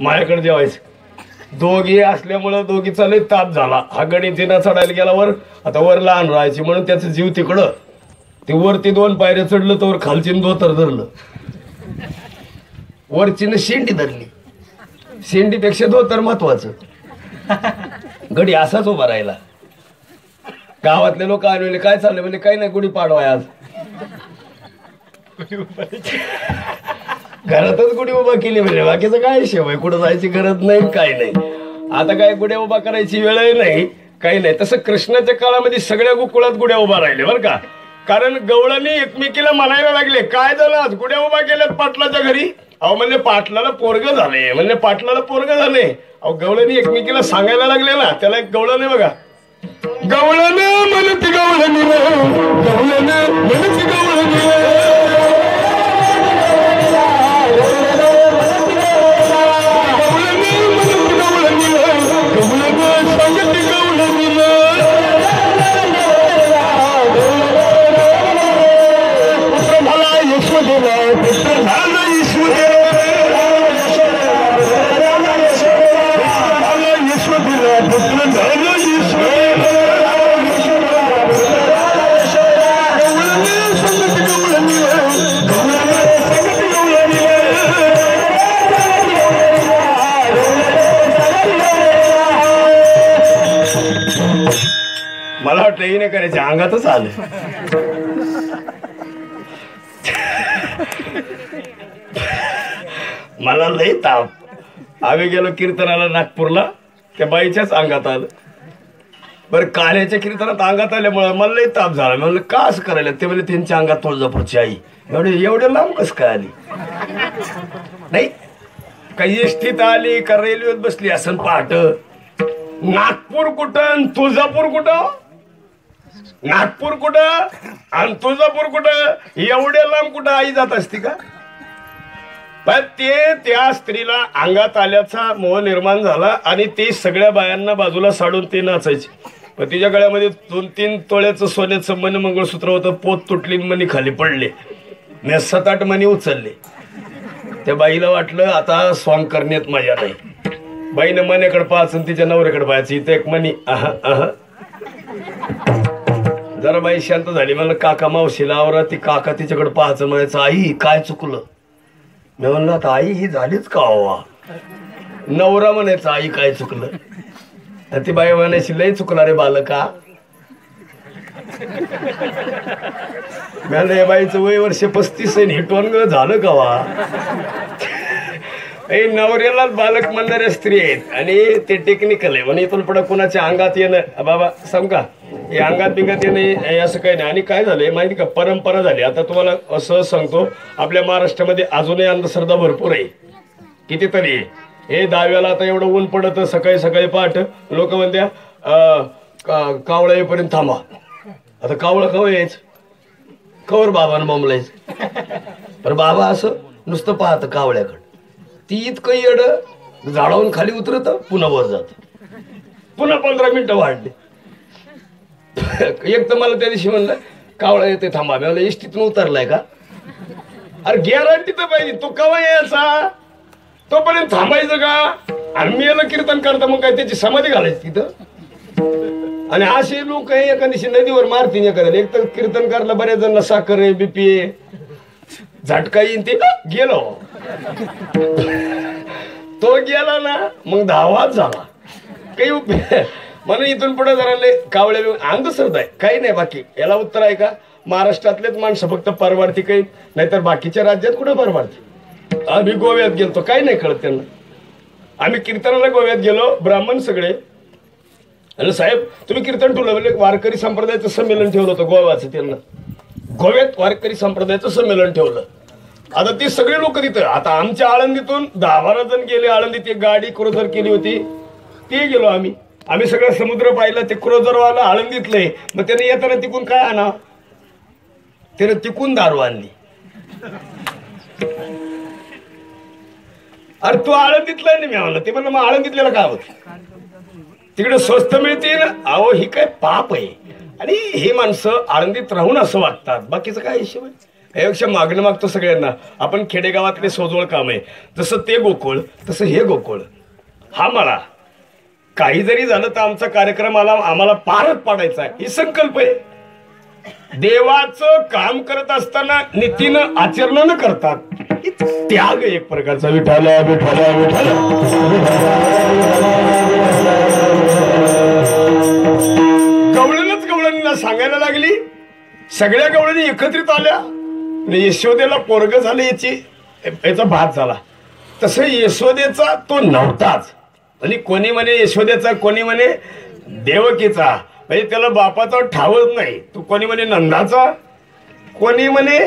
माझ्याकडे जेवायचं. दोघी असल्यामुळं दोघीचा लय ताप झाला. हा गणितीनं चढायला गेला वर आता वर लहान राहायची म्हणून त्याचं जीव तिकडं. ते वरती दोन पायऱ्या चढलं तर वर खालची धोतर धरलं. वरचीनं शेंडी धरली. शेंडीपेक्षा धोतर महत्वाचं. गडी असाच उभा राहिला. गावातले लोक आले काय चाललंय? म्हणजे काही नाही गुढी पाडवाय आज. घरातच गुढी उभा केली म्हणजे बाकीचं काय शेवय कुठं जायची गरज नाही काय नाही. आता काय गुढ्या उभा करायची वेळही नाही काही नाही. तसं कृष्णाच्या काळामध्ये सगळ्या गोकुळात गुढ्या उभा राहिले बरं का? कारण गवळांनी एकमेकीला म्हणायला लागले काय झालं? आज गुढ्या उभा केल्यात पाटलाच्या घरी? अहो म्हणजे पाटलाला पोरग झाले. म्हणजे पाटलाला पोरग झाले. अहो गवळांनी एकमेकीला सांगायला लागले ना त्याला एक गवळण आहे बघा. गवळण म्हणत गवळणी गवळण म्हणत गवळणी. अंगातच आलं. मला लय ताप. आम्ही गेलो कीर्तनाला नागपूरला. त्या बाईच्याच अंगात आलं. बरं काल्याच्या कीर्तनात अंगात आल्यामुळे मला लय ताप झाला. म्हणलं का असं करायला? ते म्हणजे त्यांच्या अंगात तुळजापूरची आई. एवढे एवढे लांब कस काय आली? नाही काही एसटीत आली का रेल्वेत बसली असं पहाट? नागपूर कुठं तुळजापूर कुठं? नागपूर कुठं? आणि तुळजापूर कुठं? एवढे लांब कुठं आई जात असती का? पण ते त्या स्त्रीला अंगात आल्याचा मोह निर्माण झाला आणि ते सगळ्या बायांना बाजूला साडून ते नाचायचे. पण तिच्या गळ्यामध्ये दोन तीन तोळ्याचं सोन्याचं मन मंगळसूत्र होतं पोत तुटली मनी मणी खाली पडले. मी सात आठ मनी उचलले. त्या बाईला वाटलं आता स्वांग करण्यात मजा नाही. बाईनं मनेकडे पाहायचं आणि तिच्या नवऱ्याकडे पाहायचं. इथं एक मनी आहा आहा. जरा बाई शांत झाली. मला काका मावशीला आवरा ती काका तिच्याकडे पाहायचं म्हणायचं आई काय चुकलं? मी म्हणलं आता आई ही झालीच का हो हवा नवरा म्हणायचं आई काय चुकलं? तर ती बाई म्हणायची लय चुकला रे बालका. म्हणलं या बाईचं वय वर्ष पस्तीस आहे हिटवण झालं का हो वा ए नवऱ्यालाच बालक म्हणणाऱ्या स्त्री आहेत आणि ते टेक्निकल आहे. म्हणजे इथून पुढे कुणाच्या अंगात येणं बाबा सांग का? हे अंगात बिंगात येणं असं काही नाही. आणि काय झालंय माहिती का? परंपरा झाली. आता तुम्हाला असं सांगतो आपल्या महाराष्ट्रामध्ये अजूनही अंधश्रद्धा भरपूर आहे. कितीतरी आहे. हे दहाव्याला आता एवढं ऊन पडत सकाळी सकाळी पाठ लोक म्हणत्या अं, कावळा येईपर्यंत थांबा. आता कावळं कव यायच. कवर बाबानं बोंबलायचं. पण बाबा असं नुसतं पाहतं कावळ्याकडं. ती इतकं येड झाडावून खाली उतरत पुन्हा वर जात. पुन्हा पंधरा मिनिटं वाढली. एक तर मला त्या दिवशी म्हणलं कावळा येते थांबा. मी म्हणलं एसटीतून उतरलाय का? अरे गॅरंटी तर पाहिजे. तो कवा यायचा? तोपर्यंत थांबायचं का? आणि मी याला कीर्तन करता मग काय त्याची समाधी घालायची तिथं? आणि असे लोक आहे एका दिवशी नदीवर मारतीन एखाद्याला. एक तर कीर्तन करायला बऱ्याच जण साखर आहे बीपी आहे. झटका येईन ते. गेलो. तो गेला ना मग धावाच झाला. काही उपयोग म्हणून इथून पुढे जरा लय कावळे अंधश्रद्धा आहे. काही नाही बाकी. याला उत्तर आहे का? महाराष्ट्रातलेच माणसं फक्त परवार्थी काही नाहीतर बाकीच्या राज्यात कुठं परवार्थी? आम्ही गोव्यात गेलतो. काही नाही कळत त्यांना. आम्ही कीर्तनाला गोव्यात गेलो ब्राह्मण सगळे. अरे साहेब तुम्ही कीर्तन ठेवलं वारकरी संप्रदायाचं संमेलन ठेवलं होतं गोव्याचं त्यांना. गोव्यात वारकरी संप्रदायाचं संमेलन ठेवलं. आता ती सगळे लोक तिथं. आता आमच्या आळंदीतून दहा बारा जण गेले. आळंदीत एक गाडी क्रोझर केली होती. ती गेलो आम्ही. आम्ही सगळं समुद्र पाहिलं ते क्रोजरवाला आळंदीतलंय मग त्याने येताना तिकून काय आणा? त्याने तिकून दारू आणली. अरे तू आळंदीतलाय नाही मी म्हणलं. ते म्हणलं मग आळंदीतल्याला काय होत? तिकडे स्वस्त मिळते ना? अहो ही काय पाप आहे. आणि हे माणसं आळंदीत राहून असं वागतात. बाकीचं काय हिशोब आहे? यापेक्षा मागणं मागतो सगळ्यांना. आपण खेडेगावातले सोजवळ काम आहे. जसं ते गोकुळ तसं हे गोकुळ. हा मला. काही जरी झालं तर आमचा कार्यक्रम आला आम्हाला पारच पाडायचा आहे. ही संकल्प आहे. देवाचं काम करत असताना नीतीनं आचरण न करतात त्याग एक प्रकारचा. विठाला विठाला विठाला गवळणच गवळणीला सांगायला लागली. सगळ्या गवळणी एकत्रित आल्या. आणि यशोदेला पोरग झालं याची याचा भात झाला. तसं यशोदेचा तो नव्हताच. आणि कोणी म्हणे यशोदेचा कोणी म्हणे देवकीचा. म्हणजे त्याला बापाचा ठावच नाही. तू कोणी म्हणे नंदाचा कोणी म्हणे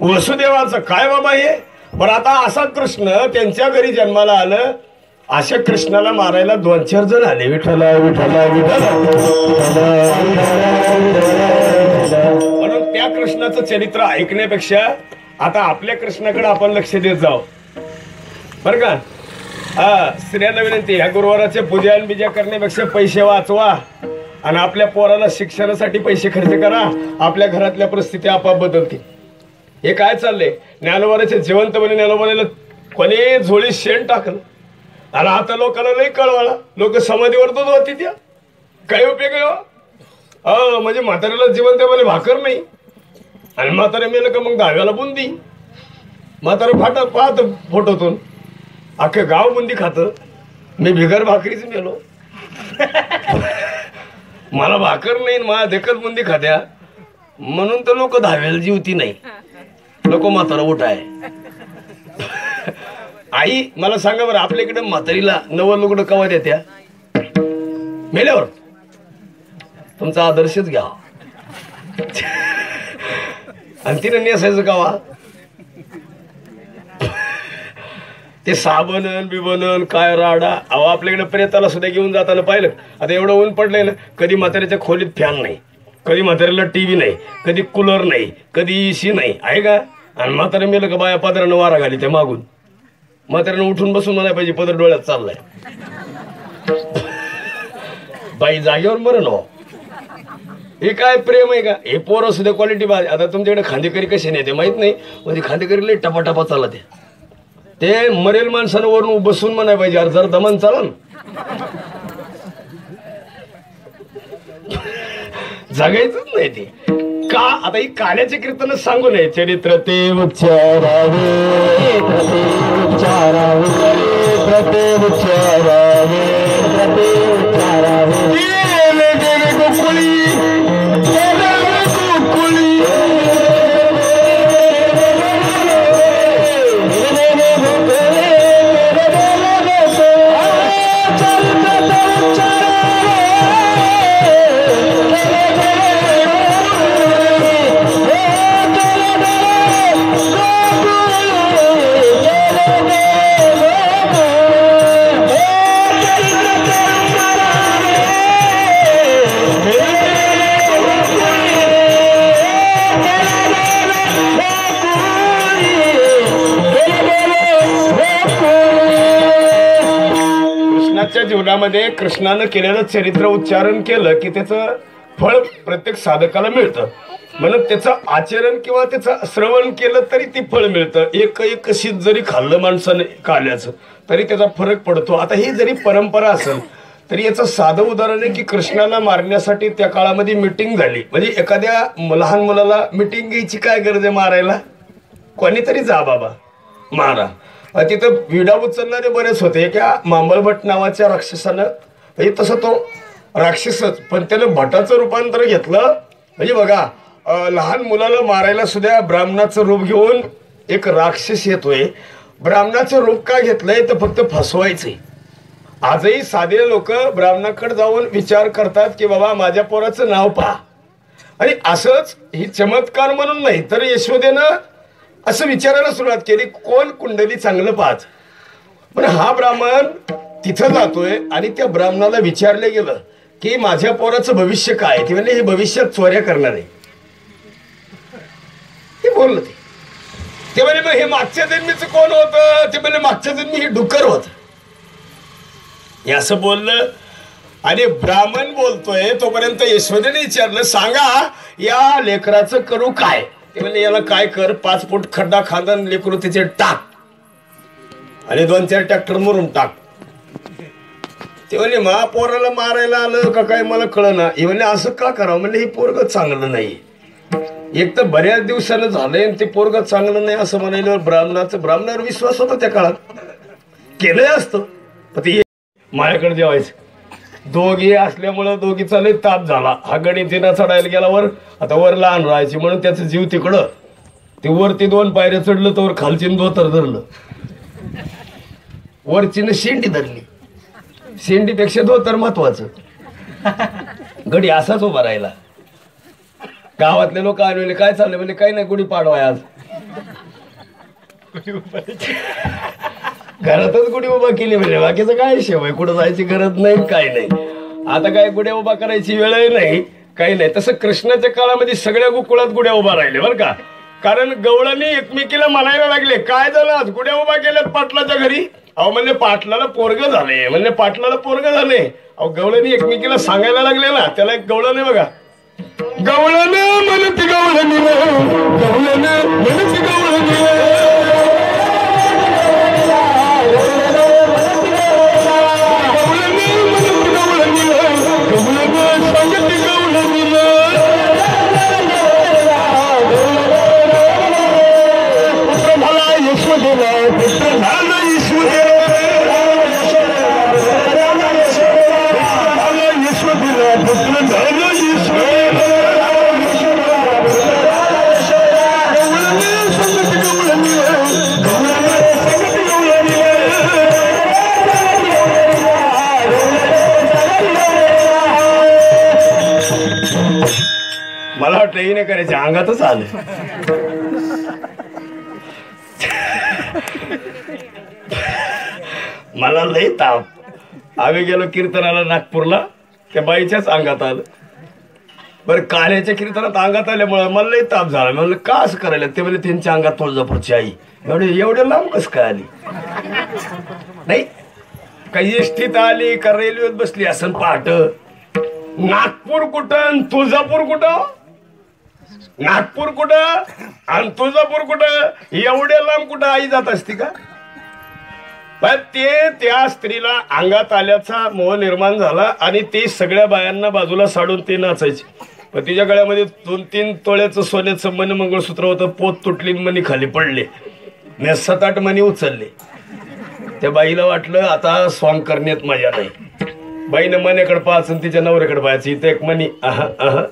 वसुदेवाचा. काय बाबा हे? बरं आता असा कृष्ण त्यांच्या घरी जन्माला आलं. अशा कृष्णाला मारायला दोन चार जण आले. विठ्ठला विठ्ठला विठ्ठला. म्हणून त्या कृष्णाचं चरित्र ऐकण्यापेक्षा आता आपल्या कृष्णाकडे आपण लक्ष देत जाऊ. बर का? हा. स्त्रियांना विनंती ह्या गुरुवाराच्या पूजा आणि बिजा करण्यापेक्षा पैसे वाचवा. आणि आपल्या पोराला शिक्षणासाठी पैसे खर्च करा. आपल्या घरातल्या परिस्थिती आपाप बदलतील. हे काय चाललंय? ज्ञानोबाराच्या जिवंतपणे ज्ञानोबाला कोणी झोळी शेण टाकलं? आणि आता लोकांना लई कळवाला लोक समाधीवर तर होती त्या. काय उपयोग आहे अ म्हणजे म्हाताऱ्याला जिवंतपणे भाकर नाही. आणि म्हातारे मेलं का मग दहाव्याला बुंदी? म्हातारा फाटा पाहत फोटोतून. अख्खं गाव बुंदी खातं. मी बिगर भाकरीच मेलो. मला भाकर नाही मला देखत बुंदी खात्या. म्हणून तर लोक दहाव्याला जीवती नाही. लोक म्हातारा उठ आहे. आई मला सांगा बरं आपल्या इकडे म्हातारीला नवं लुगडं कवा देत्या? मेल्यावर. तुमचा आदर्शच घ्या. आणि तिने नेसायचं कावा? ते साबणन बिबनन काय राडा? अहो आपल्याकडे प्रेताला सुद्धा घेऊन जाताना पाहिलं. आता एवढं ऊन पडलंय ना कधी म्हाताऱ्याच्या खोलीत फॅन नाही कधी म्हाताऱ्याला टीव्ही नाही कधी कूलर नाही कधी एसी नाही आहे का? आणि म्हाताऱ्या मेलं का बाया पदरानं वारा घाली त्या मागून? म्हाताऱ्यानं उठून बसून म्हणाय पाहिजे पदर डोळ्यात चाललाय. बाई जागेवर मरण हो. हे काय प्रेम आहे का? हे पोरं सुद्धा क्वालिटी आता तुमच्याकडे खांदेकरी कसे नाही ते माहीत नाही म्हणजे खांदेकरी लई टपाटपा चालत. आहे ते मरेल माणसानं वरून बसून म्हणाय पाहिजे अरे जर दमन चालन. जगायचंच नाही ते. का? आता ही काल्याचे कीर्तन सांगू नये चरित्र ते उच्चारावे. जीवनामध्ये कृष्णानं केलेलं चरित्र उच्चारण केलं की त्याचं फळ प्रत्येक साधकाला मिळतं. म्हणून त्याचं आचरण किंवा त्याचं श्रवण केलं तरी ती फळ मिळतं. एक एक शीत जरी खाल्लं माणसाने काल्याचं तरी त्याचा फरक पडतो. आता ही जरी परंपरा असेल तरी याचं साधं उदाहरण आहे की कृष्णाला मारण्यासाठी त्या काळामध्ये मिटिंग झाली. म्हणजे एखाद्या लहान मुलाला मिटिंग घ्यायची काय गरज आहे मारायला? कोणीतरी जा बाबा मारा. तिथं विडा उचलणारे बरेच होते. एका मांबळभट नावाच्या राक्षसानं म्हणजे तसं तो राक्षसच पण त्यानं भटाचं रूपांतर घेतलं. म्हणजे बघा लहान मुलाला मारायला सुद्धा ब्राह्मणाचं रूप घेऊन एक राक्षस येतोय. ब्राह्मणाचं रूप का घेतलंय? तर फक्त फसवायचंय. आजही साधे लोक ब्राह्मणाकडे जाऊन विचार करतात की बाबा माझ्या पोराचं नाव पहा. आणि असंच ही चमत्कार म्हणून नाही तर यशोदेनं असं विचारायला सुरुवात केली कोण कुंडली चांगलं पाहत? पण हा ब्राह्मण तिथं जातोय आणि त्या ब्राह्मणाला विचारलं गेलं की माझ्या पोराचं भविष्य काय ते म्हणजे हे भविष्यात चोऱ्या करणार आहे. ते बोललं ते. ते म्हणे मग हे मागच्या जन्मीचं कोण होतं? ते म्हणे मागच्या जन्मी हे डुकर होत. हे असं बोललं आणि ब्राह्मण बोलतोय तोपर्यंत यशोदेने विचारलं सांगा या लेकराचं करू काय? ते म्हणले याला काय कर पाच फूट खड्डा खांदन लेकरू तिचे टाक. आणि दोन चार ट्रॅक्टर मरून टाक. ते म्हणले मा पोराला मारायला आलं का काय मला कळना. हे म्हणले असं का करावं? म्हणले हे पोरग चांगलं नाही. एक तर बऱ्याच दिवसानं झालंय आणि ते पोरग चांगलं नाही असं म्हणायला ब्राह्मणाचं ब्राह्मणावर विश्वास होता त्या काळात. केलंय असतं. पण ते माझ्याकडे जेवायचं. दोघी असल्यामुळं दोघीचा लय ताप झाला. हा गणितीनं चढायला गेला वर आता वर लहान राहायची म्हणून त्याचं जीव तिकडं. ते वरती दोन पायऱ्या चढलं तर वर खालचीन धोतर धरलं. वरचीनं शेंडी धरली. शेंडीपेक्षा धोतर महत्वाचं. गडी असाच उभा राहिला. गावातले लोक आले काय चाललंय? म्हणजे काही नाही गुढी पाडवाय आज. घरातच गुढी उभा केली म्हणजे बाकीचं काय शेवय कुठं जायची गरज नाही काय नाही. आता काय गुड्या उभा करायची वेळही नाही काही नाही. तसं कृष्णाच्या काळामध्ये सगळ्या गोकुळात गुड्या उभा राहिले बरं का? कारण गवळांनी एकमेकीला म्हणायला लागले काय झालं? आज गुड्या उभा केल्यात पाटलाच्या घरी? अहो म्हणजे पाटलाला पोरग झाले. म्हणजे पाटलाला पोरग झाले. अहो गवळांनी एकमेकीला सांगायला लागले ना त्याला एक गवळण आहे बघा. गवळण म्हणत गवळणी गवळण म्हणत गवळणी. हे अंगातच आलं. मला लय ताप. आम्ही गेलो कीर्तनाला नागपूरला. त्या बाईच्याच अंगात आलं. बरं काल्याच्या कीर्तनात अंगात आल्यामुळे मला लय ताप झाला. म्हणलं का असं करायला? ते म्हणजे त्यांच्या अंगात तुळजापूरची आई. एवढे एवढे लांब कसं काय आली? नाही काही एसटीत आली का रेल्वेत बसली असं पहाट. नागपूर कुठं आणि तुळजापूर कुठं? नागपूर कुठं? आणि तुळजापूर कुठं? एवढ्या लांब कुठं आई जात असती का? पण ते त्या स्त्रीला अंगात आल्याचा मोह निर्माण झाला आणि ते सगळ्या बायांना बाजूला साडून ते नाचायचे. पण तिच्या गळ्यामध्ये दोन तीन तोळ्याचं सोन्याचं मन मंगळसूत्र होतं पोत तुटली मनी खाली पडले. मी सात आठ मनी उचलले. त्या बाईला वाटलं आता स्वांग करण्यात मजा नाही. बाईनं मनेकडे पाहायचं आणि तिच्या नवऱ्याकडे पाहायचं. इथं एक मनी आहा आहा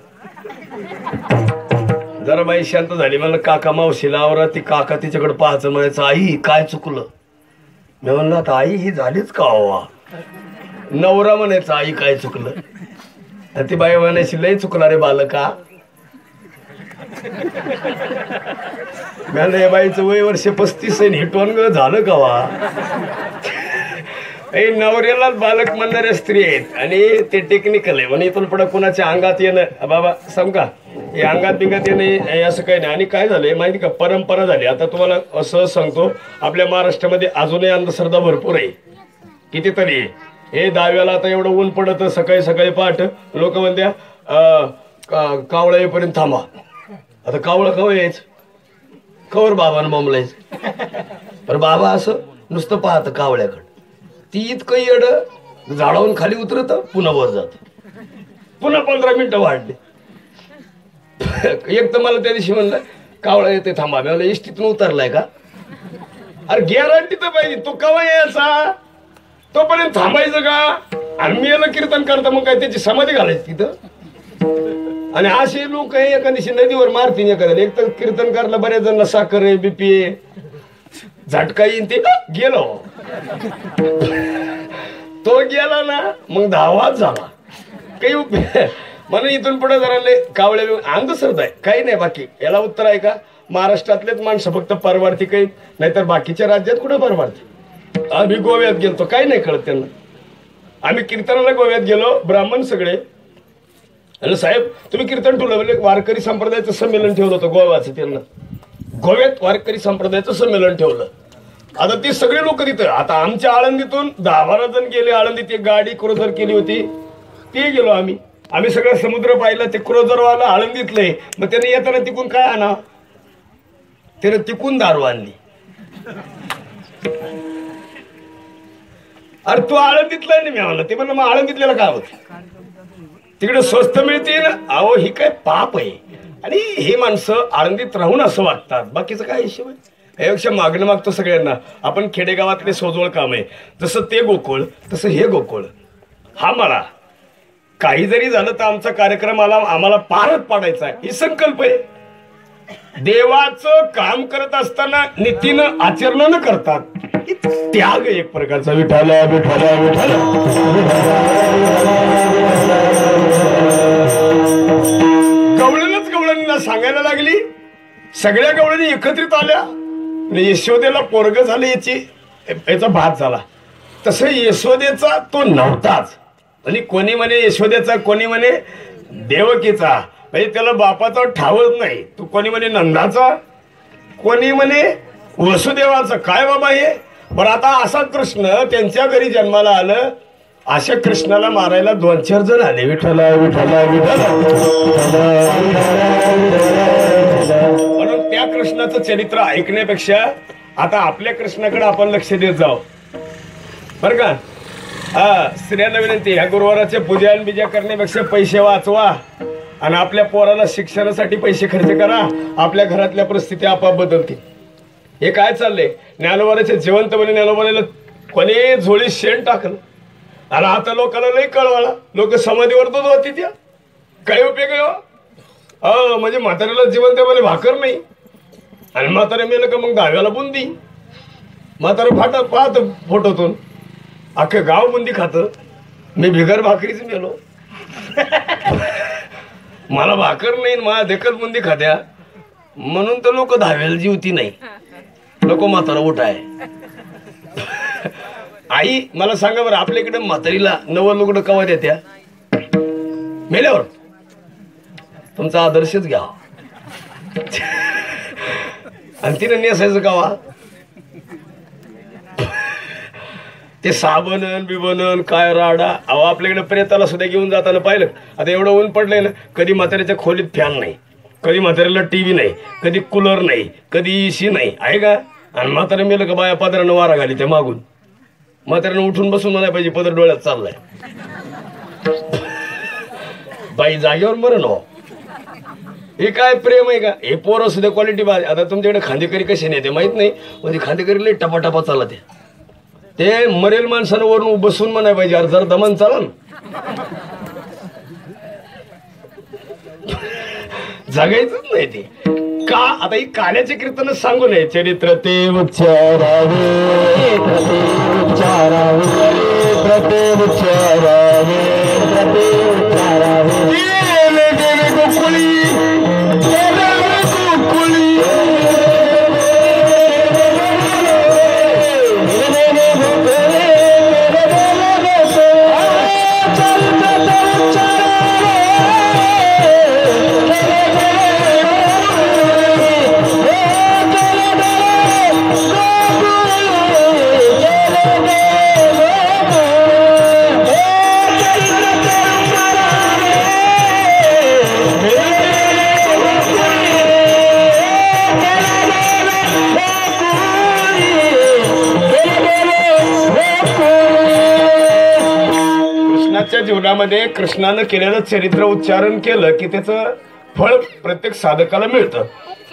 जरा बाई शांत झाली. मला काका मावशीला आवरा ती काका तिच्याकडे पाहायचं म्हणायचं आई काय चुकलं? मी म्हणलं आता आई ही झालीच का हवा नवरा म्हणायचं आई काय चुकलं? आणि ती बाई म्हणायची लय चुकला रे बालका. म्हणलं या बाईचं वय वर्ष पस्तीस आहे हिटवण झालं का वा? हे नवऱ्यालाच बालक म्हणणाऱ्या स्त्री आहेत आणि ते टेक्निकल आहे. म्हणजे इथून पुढे कुणाच्या अंगात येणं? बाबा सांग का? हे अंगात बिंगात येणं नाही असं काही नाही. आणि काय झालंय माहिती का? परंपरा झाली. आता तुम्हाला असं सांगतो आपल्या महाराष्ट्रामध्ये अजूनही अंधश्रद्धा भरपूर आहे. कितीतरी आहे. हे दहाव्याला आता एवढं ऊन पडत सकाळी सकाळी पाठ लोक म्हणत्या अं, का- कावळा येईपर्यंत थांबा. आता कावळं कव यायच. कवर बाबानं बोंबलायचं. पण बाबा असं नुसतं पाहतं कावळ्याकडं. ती इतकं येड झाडावून खाली उतरत पुन्हा वर जात. पुन्हा पंधरा मिनिटं वाढली. एक तर मला त्या दिवशी म्हणलं कावळा येते थांबा. मी म्हणलं एसटीतून उतरलाय का? अरे गॅरंटी तर पाहिजे तो कवा यायचा? तोपर्यंत थांबायचं का? आणि मी याला कीर्तन करता मग काय त्याची समाधी घालायची तिथं? आणि असे लोक आहे एका दिवशी नदीवर मारतील एखाद्याला. एक तर कीर्तन करायला बऱ्याच जण साखर आहे बीपी आहे. झटका येईन ते गेलो. तो गेला ना मग धावाच झाला. काही उपयोग म्हणून इथून पुढे जरा लय कावळे अंधश्रद्धा आहे. काही नाही बाकी. याला उत्तर आहे का? महाराष्ट्रातलेच माणसं फक्त परवार्थी काही नाहीतर बाकीच्या राज्यात कुठं परवार्थी? आम्ही गोव्यात गेलतो. काही नाही कळत त्यांना. आम्ही कीर्तनाला गोव्यात गेलो ब्राह्मण सगळे. हॅलो साहेब तुम्ही कीर्तन ठेवलं वारकरी संप्रदायाचं संमेलन ठेवलं होतं गोव्याचं त्यांना. गोव्यात वारकरी संप्रदायाचं संमेलन ठेवलं. आता ती सगळे लोक तिथं आता आमच्या आळंदीतून दहा बारा जण गेले. आळंदीत एक गाडी क्रोजर केली होती. ती गेलो आम्ही. आम्ही सगळं समुद्र पाहिलं ते क्रोजरवाला आळंदीतलंय मग त्याने येताना तिकून काय आणा? त्याने तिकून दारू आणली. अरे तू आळंदीतलाय नाही मी आम्हाला ते म्हणलं मग आळंदीतल्याला काय होत? तिकडे स्वस्त मिळते ना? अहो ही काय पाप आहे. आणि हे माणसं आळंदीत राहून असं वागतात. बाकीचं काय हिशोब आहे? यापेक्षा मागणं मागतो सगळ्यांना. आपण खेडेगावातले सोजवळ काम आहे. जसं ते गोकुळ तसं हे गोकुळ. हा मला काही जरी झालं तर आमचा कार्यक्रम आला आम्हाला पारच पाडायचा आहे. ही संकल्प आहे. देवाचं काम करत असताना नीतीनं आचरण न करतात त्याग एक प्रकारचा. विठाला विठाला विठाला गवळणच गवळणीला सांगायला लागली. सगळ्या गवळणी एकत्रित आल्या. आणि यशोदेला पोरग झालं याची याचा भात झाला. तसं यशोदेचा तो नव्हताच. आणि कोणी म्हणे यशोदेचा कोणी म्हणे देवकीचा. म्हणजे त्याला बापाचा ठावच नाही. तू कोणी म्हणे नंदाचा कोणी म्हणे वसुदेवाचं. काय बाबा हे? बरं आता असा कृष्ण त्यांच्या घरी जन्माला आलं. अशा कृष्णाला मारायला दोन चार जण आले. विठ्ठला विठ्ठला विठ्ठला. म्हणून त्या कृष्णाचं चरित्र ऐकण्यापेक्षा आता आपल्या कृष्णाकडे आपण लक्ष देत जाऊ. बर का? हा स्त्रियांना विनंती ह्या गुरुवाराच्या पूजा आणि बिजा करण्यापेक्षा पैसे वाचवा. आणि आपल्या पोराला शिक्षणासाठी पैसे खर्च करा. आपल्या घरातल्या परिस्थिती आपाप बदलतील. हे काय चाललंय? जिवंत जिवंतपणे ज्ञानोबाला कोणी झोळी शेण टाकलं? आणि आता लोकांना लई कळवाला लोक समाधीवर तर होती त्या. काय उपयोग आहे हो? हो म्हणजे म्हाताऱ्याला जिवंतपणे भाकर नाही. आणि म्हातारे मेलं का मग दहाव्याला बुंदी? म्हातारा फाटा पाहत फोटोतून. अख्खं गाव बुंदी खातं. मी बिगर भाकरीच मेलो. मला भाकर नाही आणि मला देखत बुंदी खात्या. म्हणून तर लोक धावेल जीवती नाही. लोक म्हातारा उठाय आई मला सांगा बरं आपल्या इकडे म्हातारीला नवं लोकडं कवा देत्या? मेल्यावर. तुमचा आदर्शच घ्या. आणि तिने नेसायचं कावा? ते साबणन बिबनन काय राडा. अहो आपल्याकडे प्रेताला सुद्धा घेऊन जाताना पाहिलं. आता एवढं ऊन पडलंय ना कधी म्हाताऱ्याच्या खोलीत फॅन नाही. कधी म्हाताऱ्याला टी व्ही नाही. कधी कूलर नाही. कधी एसी नाही. आहे का? आणि म्हाताऱ्या मेलं का बाया पदरानं वारा घाली त्या मागून? म्हाताऱ्यानं उठून बसून म्हणाय पाहिजे पदर डोळ्यात चाललाय. बाई जागेवर मरण हो. हे काय प्रेम आहे का? हे पोरं सुद्धा क्वालिटी आता तुमच्याकडे खांदेकरी कसे नाही ते माहीत नाही म्हणजे खांदेकरी लई टपाटपा चालत. आहे ते मरेल माणसानं वरून बसून म्हणाय पाहिजे अरे जर दमन चालन जगायचंच नाही ते. का आता ही काल्याचे कीर्तन सांगू नये चरित्र ते उच्चारावे उच्चारावे प्रते उच्चारावे प्रते उच्चारावे. जीवनामध्ये कृष्णानं केलेलं चरित्र उच्चारण केलं की त्याचं फळ प्रत्येक साधकाला मिळतं.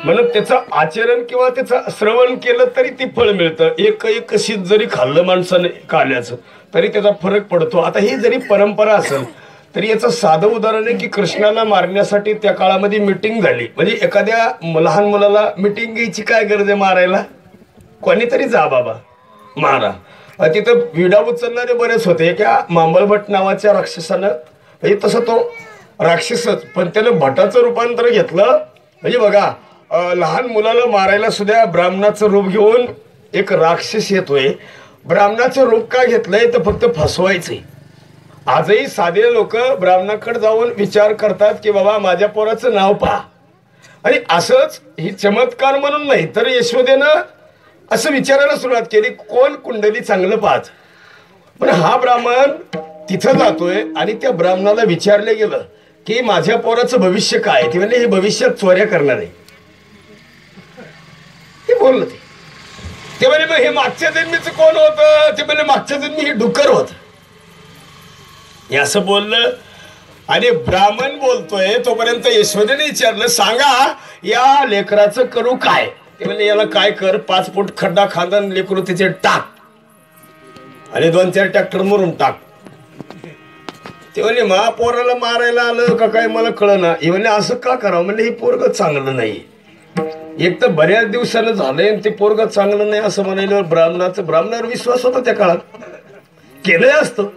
म्हणून त्याचं आचरण किंवा त्याचं श्रवण केलं तरी ती फळ मिळतं. एक एक शीत जरी खाल्लं माणसाने काल्याचं तरी त्याचा फरक पडतो. आता ही जरी परंपरा असेल तरी याचं साधं उदाहरण आहे की कृष्णाला मारण्यासाठी त्या काळामध्ये मिटिंग झाली. म्हणजे एखाद्या लहान मुलाला मिटिंग घ्यायची काय गरज आहे मारायला? कोणीतरी जा बाबा मारा. तिथं विडा उचलणारे बरेच होते. एका मांबलभट नावाच्या राक्षसानं म्हणजे तसं तो राक्षसच पण त्यानं भटाचं रूपांतर घेतलं. म्हणजे बघा लहान मुलाला मारायला सुद्धा ब्राह्मणाचं रूप घेऊन एक राक्षस येतोय. ब्राह्मणाचं रूप का घेतलंय? तर फक्त फसवायचंय. आजही साधे लोक ब्राह्मणाकडे जाऊन विचार करतात की बाबा माझ्या पोराचं नाव पहा. आणि असंच ही चमत्कार म्हणून नाही तर यशोदेनं असं विचारायला सुरुवात केली कोण कुंडली चांगलं पाहत? पण हा ब्राह्मण तिथं जातोय आणि त्या ब्राह्मणाला विचारलं गेलं की माझ्या पोराचं भविष्य काय ते म्हणजे हे भविष्यात चोऱ्या करणार आहे. बोललं ते. ते म्हणे मग हे मागच्या जन्मीचं कोण होतं? ते म्हणे मागच्या जन्मी हे डुक्कर होत. हे असं बोललं आणि ब्राह्मण बोलतोय तोपर्यंत यशोदेने विचारलं सांगा या लेकराचं करू काय? ते याला काय कर? पाच फूट खड्डा खांदन लेकरू तिचे टाक. आणि दोन चार ट्रॅक्टर मरून टाक. ते म्हणे मा पोराला मारायला आलं का काय मला कळना. हे म्हणे असं का करावं? म्हणजे हे पोरग चांगलं नाही. एक तर बऱ्याच दिवसानं झालंय ते पोरग चांगलं नाही असं म्हणायला ब्राह्मणाचं ब्राह्मणावर विश्वास होता त्या काळात. केलंय असतं.